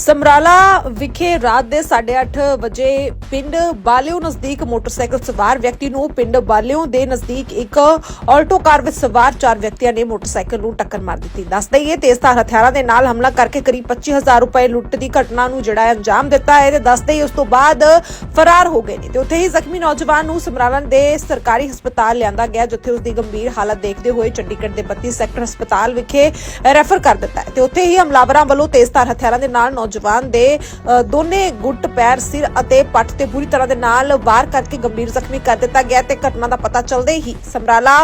ਸਮਰਾਲਾ ਵਿਖੇ ਰਾਤ ਦੇ 8:30 ਵਜੇ ਪਿੰਡ ਬਾਲਿਓ ਨਜ਼ਦੀਕ ਮੋਟਰਸਾਈਕਲ ਸਵਾਰ ਵਿਅਕਤੀ ਨੂੰ ਪਿੰਡ ਬਾਲਿਓ ਦੇ ਨਜ਼ਦੀਕ ਇੱਕ ਆਲਟੋ ਕਾਰ ਵਿੱਚ ਸਵਾਰ ਚਾਰ ਵਿਅਕਤੀਆਂ ਨੇ ਮੋਟਰਸਾਈਕਲ ਨੂੰ ਟੱਕਰ ਮਾਰ ਦਿੱਤੀ। ਦੱਸ ਦਈਏ, ਤੇਜ਼ਧਾਰ ਹਥਿਆਰਾਂ ਦੇ ਨਾਲ ਹਮਲਾ ਕਰਕੇ ਕਰੀਬ 25000 ਰੁਪਏ ਲੁੱਟ ਦੀ ਘਟਨਾ ਨੂੰ ਜਿਹੜਾ ਅੰਜਾਮ ਦਿੱਤਾ ਹੈ ਤੇ ਦੱਸ ਦਈਏ, ਉਸ ਤੋਂ ਬਾਅਦ ਫਰਾਰ ਹੋ ਗਏ ਨੇ ਤੇ ਉੱਥੇ ਹੀ ਜ਼ਖਮੀ ਨੌਜਵਾਨ ਨੂੰ ਸਮਰਾਲਾ ਦੇ ਸਰਕਾਰੀ ਹਸਪਤਾਲ ਲਿਆਂਦਾ ਗਿਆ, ਜਿੱਥੇ ਉਸ ਦੀ ਗੰਭੀਰ ਹਾਲਤ ਦੇਖਦੇ ਹੋਏ ਚੰਡੀਗੜ੍ਹ ਦੇ 32 ਸੈਕਟਰ ਹਸਪਤਾਲ ਵਿਖੇ ਰੈਫਰ ਕਰ ਦਿੱਤਾ ਹੈ ਤੇ ਉੱਥੇ ਹੀ ਹਮਲਾਵਰਾਂ ਵੱਲੋਂ ਤੇਜ਼ਧਾਰ ਹਥਿਆਰਾਂ ਦੇ ਨਾਲ ਨੌਜਵਾਨ ਦੇ ਦੋਨੇ ਗੁੱਟ ਪੈਰ ਸਿਰ ਅਤੇ ਪੱਟ ਤੇ ਬੁਰੀ ਤਰ੍ਹਾਂ ਦੇ ਨਾਲ ਵਾਰ ਕਰਕੇ ਗੰਭੀਰ ਜ਼ਖਮੀ ਕਰ ਦਿੱਤਾ ਗਿਆ ਤੇ ਘਟਨਾ ਦਾ ਪਤਾ ਚੱਲਦੇ ਹੀ ਸਮਰਾਲਾ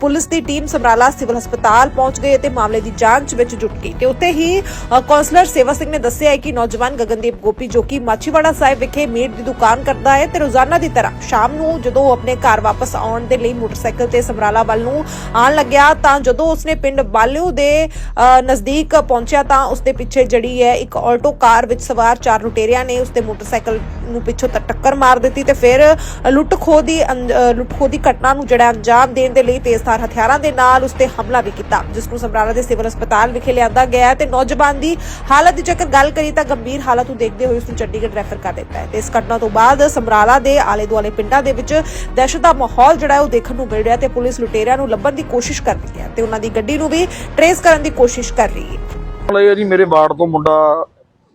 ਪੁਲਿਸ ਦੀ ਟੀਮ ਸਮਰਾਲਾ ਸਿਵਲ ਹਸਪਤਾਲ ਪਹੁੰਚ ਗਈ ਅਤੇ ਮਾਮਲੇ ਦੀ ਜਾਂਚ ਵਿੱਚ ਜੁਟ ਗਈ ਤੇ ਉੱਥੇ ਹੀ ਅ, ਕੌਂਸਲਰ ਸੇਵਾ ਸਿੰਘ ਨੇ ਦੱਸਿਆ ਹੈ ਕਿ ਨੌਜਵਾਨ ਗਗਨਦੀਪ ਗੋਪੀ ਜੋ ਕਿ ਮਾਛੀਵਾੜਾ ਸਾਹਿਬ ਵਿਖੇ ਮੀਟ ਦੀ ਦੁਕਾਨ ਕਰਦਾ ਹੈ ਤੇ ਰੋਜ਼ਾਨਾ ਦੀ ਤਰ੍ਹਾਂ ਸ਼ਾਮ ਨੂੰ ਜਦੋਂ ਉਹ ਆਪਣੇ ਘਰ ਵਾਪਸ ਆਉਣ ਦੇ ਲਈ ਮੋਟਰਸਾਈਕਲ ਤੇ ਸਮਰਾਲਾ ਵੱਲ ਨੂੰ ਆਉਣ ਲੱਗਿਆ ਤਾਂ ਜਦੋਂ ਉਸਨੇ ਪਿੰਡ ਬਾਲਿਓ ਦੇ ਅ, ਨਜ਼ਦੀਕ ਪਹੁੰਚਿਆ ਤਾਂ ਉਸਦੇ ਪਿੱਛੇ ਜਿਹੜੀ ਹੈ ਇੱਕ ਆਲਟੋ ਕਾਰ ਵਿੱਚ ਸਵਾਰ, ਚਾਰ ਲੁਟੇਰਿਆਂ ਨੇ ਉਸਦੇ ਮੋਟਰਸਾਈਕਲ ਨੂੰ ਪਿੱਛੋਂ ਤੱਕ ਟੱਕਰ ਮਾਰ ਦਿੱਤੀ ਤੇ ਫਿਰ ਲੁੱਟ ਦੀ ਅੰਜ- ਦੀ ਘਟਨਾ ਨੂੰ ਜਿਹੜਾ ਅੰਜਾਮ ਦੇਣ ਦੇ ਲਈ ਤੇਜ਼ਧਾਰ ਹਥਿਆਰਾਂ ਦੇ ਨਾਲ ਉਸ ਤੇ ਹਮਲਾ ਵੀ ਕੀਤਾ, ਜਿਸ ਨੂੰ ਸਮਰਾਲਾ ਦੇ ਸਿਵਲ ਹਸਪਤਾਲ ਵਿਖੇ ਲਿਆਂਦਾ ਗਿਆ ਤੇ ਨੌਜਵਾਨ ਦੀ ਹਾਲਤ ਦੀ ਜੇਕਰ ਗੱਲ ਕਰੀ ਤਾਂ ਗੰਭੀਰ ਹਾਲਤ ਨੂੰ ਦੇਖਦੇ ਹੋਏ ਉਸ ਨੂੰ ਚੰਡੀਗੜ੍ਹ ਰੈਫਰ ਕਰ ਦਿੱਤਾ ਹੈ ਤੇ ਇਸ ਘਟਨਾ ਤੋਂ ਬਾਅਦ ਸਮਰਾਲਾ ਦੇ ਆਲੇ ਦੁਆਲੇ ਪਿੰਡਾਂ ਦੇ ਵਿੱਚ ਦਹਿਸ਼ਤ ਦਾ ਮਾਹੌਲ ਜਿਹੜਾ ਉਹ ਦੇਖਣ ਨੂੰ ਮਿਲ ਰਿਹਾ ਤੇ ਪੁਲਿਸ ਲੁਟੇਰਿਆਂ ਨੂੰ ਲੱਭਣ ਦੀ ਕੋਸ਼ਿਸ਼ ਕਰ ਰਹੀ ਹੈ ਤੇ ਉਹਨਾਂ ਦੀ ਗੱਡੀ ਨੂੰ ਵੀ ਟ੍ਰੇਸ ਕਰਨ ਦੀ ਕੋਸ਼ਿਸ਼ ਕਰ ਰਹੀ ਹੈ। ਜੀ ਮੇਰੇ ਵਾਰਡ ਤੋਂ ਮੁੰਡਾ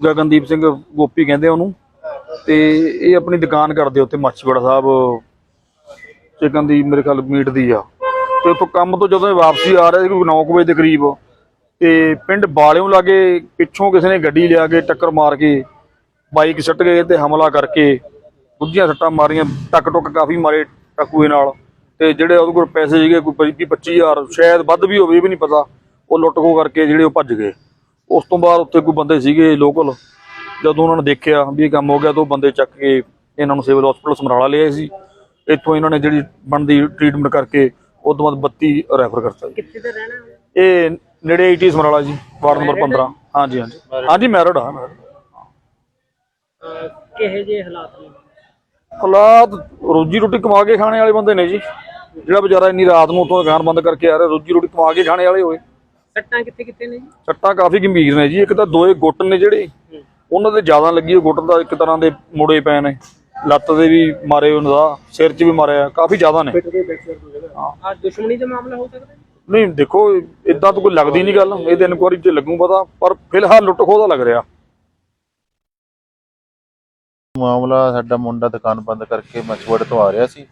ਗਗਨਦੀਪ ਸਿੰਘ ਗੋਪੀ ਕਹਿੰਦੇ ਉਹਨੂੰ। ਤੇ ਇਹ ਆਪਣੀ ਦੁਕਾਨ ਕਰਦੇ ਉੱਥੇ, ਮਾਛੀਵਾੜਾ ਸਾਹਿਬ। ਚਿਕਨ ਦੀ ਮੇਰੇ ਖਿਆਲ ਮੀਟ ਦੀ ਆ। ਤੇ ਉੱਥੋਂ ਕੰਮ ਤੋਂ ਜਦੋਂ ਇਹ ਵਾਪਸੀ ਆ ਰਿਹਾ ਸੀ, ਕੋਈ 9 ਵਜੇ ਦੇ ਕਰੀਬ, ਤੇ ਪਿੰਡ ਬਾਲਿਓ ਲਾਗੇ ਪਿੱਛੋਂ ਕਿਸੇ ਨੇ ਗੱਡੀ ਲਿਆ ਕੇ ਟੱਕਰ ਮਾਰ ਕੇ, ਬਾਈਕ ਸੱਟ ਗਏ ਤੇ ਹਮਲਾ ਕਰਕੇ ਦੂਜੀਆਂ ਸੱਟਾਂ ਮਾਰੀਆਂ, ਟੱਕ ਟੁੱਕ ਕਾਫੀ ਮਾਰੇ ਟਕੂਏ ਨਾਲ। ਤੇ ਜਿਹੜੇ ਉਹਦੇ ਕੋਲ ਪੈਸੇ ਸੀਗੇ, ਕੋਈ 25 25000 ਸ਼ਾਇਦ ਵੱਧ ਵੀ ਹੋਵੇ, ਇਹ ਵੀ ਨਹੀਂ ਪਤਾ। ਉਹ ਲੁੱਟ ਖੋ ਕਰਕੇ ਜਿਹੜੇ ਉਹ ਭੱਜ ਗਏ। ਉਸ ਤੋਂ ਬਾਅਦ ਉੱਥੇ ਕੋਈ ਬੰਦੇ ਸੀਗੇ ਲੋਕਲ ਜਦੋਂ ਉਹਨਾਂ ਨੇ ਦੇਖਿਆ ਵੀ ਇਹ ਕੰਮ ਹੋ ਗਿਆ ਤਾਂ ਉਹ ਬੰਦੇ ਚੱਕ ਕੇ ਇਹਨਾਂ ਨੂੰ ਸਿਵਲ ਹਸਪੀਟਲ ਸਮਰਾਲਾ ਲਿਆਏ ਸੀ। ਇੱਥੋਂ ਇਹਨਾਂ ਨੇ ਜਿਹੜੀ ਬਣਦੀ ਟ੍ਰੀਟਮੈਂਟ ਕਰਕੇ ਉਸ ਤੋਂ ਬਾਅਦ 32 ਰੈਫਰ ਕਰਤਾ ਜੀ। ਕਿੱਥੇ ਦਾ ਰਹਿਣਾ? ਇਹ ਨੇੜੇ ਆਈਟੀ ਸਮਰਾਲਾ ਜੀ ਵਾਰਡ ਨੰਬਰ 15 ਹਾਂਜੀ ਹਾਂਜੀ। ਹਾਂਜੀ ਮੈਰਿਡ ਆ ਕਿਹੇ ਜੇ ਹਾਲਾਤ ਨੇ? ਹਾਲਾਤ ਰੋਜੀ ਰੋਟੀ ਕਮਾ ਕੇ ਖਾਣੇ ਵਾਲੇ ਬੰਦੇ ਨੇ ਜੀ। ਜਿਹੜਾ ਵਿਚਾਰਾ ਇੰਨੀ ਰਾਤ ਨੂੰ ਉਤੋਂ ਦੁਕਾਨ ਬੰਦ ਕਰਕੇ ਆ ਰਿਹਾ ਰੋਜੀ ਰੋਟੀ ਕਮਾ ਕੇ ਖਾਣੇ ਵਾਲੇ ਹੋਏ। ਸੱਟਾਂ ਕਿੱਥੇ ਕਿੱਥੇ ਨੇ ਜੀ? ਸੱਟਾਂ ਕਾਫੀ ਗੰਭੀਰ ਨੇ ਜੀ ਇੱਕ ਤਾਂ ਦੋਏ ਗੁੱਟ ਨੇ ਜਿਹੜੇ ਉਹਨਾਂ ਦੇ ਜ਼ਿਆਦਾ ਲੱਗੀ ਗੁੱਟ ਦਾ ਇੱਕ ਤਰ੍ਹਾਂ ਦੇ ਮੁੜੇ ਪਏ ਨੇ ਲੱਤ ਦੇ ਵੀ ਮਾਰੇ ਉਹਨਾਂ ਦਾ ਸਿਰ 'ਚ ਵੀ ਮਾਰਿਆ ਕਾਫੀ ਜ਼ਿਆਦਾ ਨੇ। ਆ ਦੁਸ਼ਮਣੀ ਦਾ ਮਾਮਲਾ ਹੋ ਸਕਦਾ? ਨਹੀਂ ਦੇਖੋ ਇਦਾਂ ਤਾਂ ਕੋਈ ਲੱਗਦੀ ਨਹੀਂ ਗੱਲ ਇਹਦੇ ਇਨਕੁਆਰੀ 'ਚ ਲੱਗੂ ਪਤਾ ਪਰ ਫਿਲਹਾਲ ਲੁੱਟ ਖੋਹ ਦਾ ਲੱਗ ਰਿਹਾ। ਮਾਮਲਾ ਸਾਡਾ ਮੁੰਡਾ ਦੁਕਾਨ ਬੰਦ ਕਰਕੇ ਮਛਵੜ ਤੋਂ ਆ ਰਿਹਾ ਸੀ।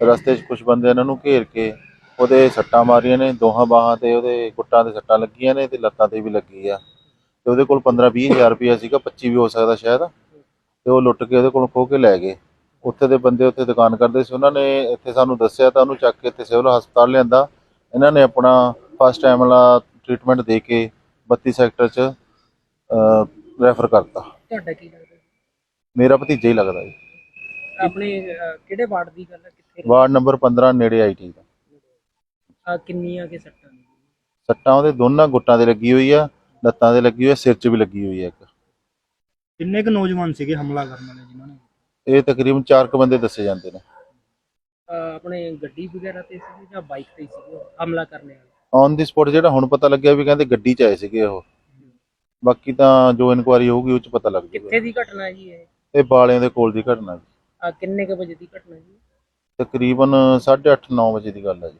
ਰਸਤੇ 'ਚ ਕੁਝ ਬੰਦੇ ਇਹਨਾਂ ਨੂੰ ਘੇਰ ਕੇ ਉਹਦੇ ਸੱਟਾਂ ਮਾਰੀਆਂ ਨੇ ਦੋਹਾਂ ਬਾਹਾਂ ਤੇ ਉਹਦੇ ਗੁੱਟਾਂ ਤੇ ਸੱਟਾਂ ਲੱਗੀਆਂ ਨੇ ਤੇ ਲੱਤਾਂ ਤੇ ਵੀ ਲੱਗੀ ਆ। ਤੇ ਉਹਦੇ ਕੋਲ 15 ਹਜ਼ਾਰ ਰੁਪਇਆ ਸੀਗਾ 25 ਵੀ ਹੋ ਸਕਦਾ ਸ਼ਾਇਦ। ਤੇ ਉਹ ਲੁੱਟ ਕੇ ਉਹਦੇ ਕੋਲ ਖੋਹ ਕੇ ਲੈ ਗਏ। ਉੱਥੇ ਦੇ ਬੰਦੇ ਉੱਥੇ ਦੁਕਾਨ ਕਰਦੇ ਸੀ। ਉਹਨਾਂ ਨੇ ਇੱਥੇ ਸਾਨੂੰ ਦੱਸਿਆ ਤਾਂ ਉਹਨੂੰ ਚੱਕ ਕੇ ਇੱਥੇ ਸਿਵਲ ਹਸਪਤਾਲ ਲਿਆਂਦਾ। ਇਹਨਾਂ ਨੇ ਆਪਣਾ ਫਸਟ ਟਾਈਮ ਵਾਲਾ ਟ੍ਰੀਟਮੈਂਟ ਦੇ ਕੇ 32 ਸੈਕਟਰ 'ਚ ਰੈਫਰ ਕਰਤਾ। ਤੁਹਾਡਾ ਕੀ ਲੱਗਦਾ? ਮੇਰਾ ਭਤੀਜਾ ਹੀ ਲੱਗਦਾ ਜੀ। ਆਪਣੇ ਅਹ, ਕਿਹੜੇ ਵਾਰਡ ਦੀ ਗੱਲ ਹੈ? ਕਿੱਥੇ? ਵਾਰਡ ਨੰਬਰ 15 ਨੇੜੇ ਆਈਟੀ ਦਾ। ਆ ਕਿੰਨੀਆਂ ਕੇ ਸੱਟਾਂ ਨੇ? ਸੱਟਾਂ ਉਹਦੇ ਦੋਨਾਂ ਗੁੱਟਾਂ ਤੇ ਲੱਗੀ ਹੋਈ ਆ ਲੱਤਾਂ ਤੇ ਲੱਗੀ ਹੋਈ ਆ ਸਿਰ 'ਚ ਵੀ ਲੱਗੀ ਹੋਈ ਆ ਇੱਕ। ਕਿੰਨੇ ਕੁ ਨੌਜਵਾਨ ਸੀਗੇ ਹਮਲਾ ਕਰਨ ਵਾਲੇ ਜਿਨ੍ਹਾਂ ਨੇ? ਇਹ ਤਕਰੀਬਨ 4 ਕੁ ਬੰਦੇ ਦੱਸੇ ਜਾਂਦੇ ਨੇ। ਅਹ, ਆਪਣੇ ਗੱਡੀ ਵਗੈਰਾ ਤੇ ਸੀ ਜਾਂ ਬਾਈਕ ਤੇ ਸੀ ਉਹ ਹਮਲਾ ਕਰਨੇ ਵਾਲੇ? ਔਨ ਦੀ ਸਪੌਟ ਜਿਹੜਾ ਹੁਣ ਪਤਾ ਲੱਗਿਆ ਵੀ ਕਹਿੰਦੇ ਗੱਡੀ 'ਚ ਆਏ ਸੀਗੇ ਉਹ। ਬਾਕੀ ਤਾਂ ਜੋ ਇਨਕੁਆਰੀ ਹੋਊਗੀ ਉਹ 'ਚ ਪਤਾ ਲੱਗ ਕਿੱਥੇ ਜਾਊਗਾ ਦੀ ਘਟਨਾ ਜੀ ਇਹ? ਇਹ ਬਾਲਿਆਂ ਦੇ ਕੋਲ ਦੀ ਘਟਨਾ ਜੀ। ਆ ਕਿੰਨੇ ਕ ਵਜੇ ਦੀ ਘਟਨਾ ਜੀ? ਤਕਰੀਬਨ 8:30 9 ਵਜੇ ਦੀ ਗੱਲ ਹੈ ਜੀ।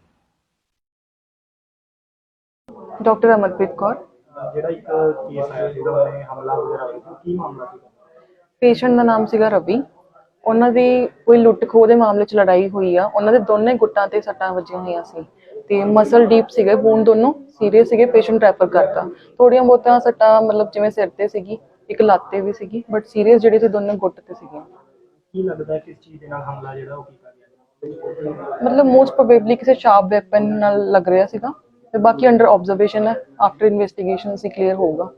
ਡਾਕਟਰ ਅਮਰਪ੍ਰੀਤ ਕੌਰ। ਜਿਹੜਾ ਇੱਕ ਕੇਸ ਆਇਆ ਸੀ ਉਹਨੇ ਹਮਲਾ ਵਗੈਰਾ ਕੀਤਾ ਕੀ ਮਾਮਲਾ ਸੀ? ਪੇਸ਼ੈਂਟ ਦਾ ਨਾਮ ਸੀਗਾ ਰਵੀ। ਉਹਨਾਂ ਦੀ ਕੋਈ ਲੁੱਟ ਖੋਹ ਦੇ ਮਾਮਲੇ 'ਚ ਲੜਾਈ ਹੋਈ ਆ। ਉਹਨਾਂ ਦੇ ਦੋਨੇ ਗੁੱਟਾਂ ਤੇ ਸੱਟਾਂ ਵੱਜੀਆਂ ਹੋਈਆਂ ਸੀ। ਤੇ ਮਸਲ ਡੀਪ ਸੀਗੇ ਬੂਨ ਦੋਨੋਂ ਸੀਰੀਅਸ ਸੀਗੇ ਪੇਸ਼ੈਂਟ ਰੈਫਰ ਕਰਤਾ। ਥੋੜੀਆਂ ਬਹੁਤੀਆਂ ਸੱਟਾਂ ਮਤਲਬ ਜਿਵੇਂ ਸਿਰ ਤੇ ਸੀਗੀ ਇੱਕ ਲੱਤ ਤੇ ਵੀ ਸੀਗੀ ਬਟ ਸੀਰੀਅਸ ਜਿਹੜੀ ਸੀ ਦੋਨੇ ਗੁੱਟ ਤੇ ਸੀਗੀਆਂ। ਕੀ ਲੱਗਦਾ ਕਿਸ ਚੀਜ਼ ਦੇ ਨਾਲ ਹਮਲਾ ਜਿਹੜਾ ਉਹ ਕੀਤਾ ਗਿਆ ਮਤਲਬ ਮੋਸਟ ਪ੍ਰੋਬੇਬਲੀ ਕਿਸੇ ਸ਼ਾਰਪ ਵੈਪਨ ਨਾਲ ਲੱਗ ਰਿਹਾ ਸੀਗਾ। ਤੇ ਬਾਕੀ ਅੰਡਰ ਆਬਜ਼ਰਵੇਸ਼ਨ ਹੈ ਆਫਟਰ ਇਨਵੈਸਟੀਗੇਸ਼ਨ ਸੀ ਕਲੀਅਰ ਹੋਊਗਾ।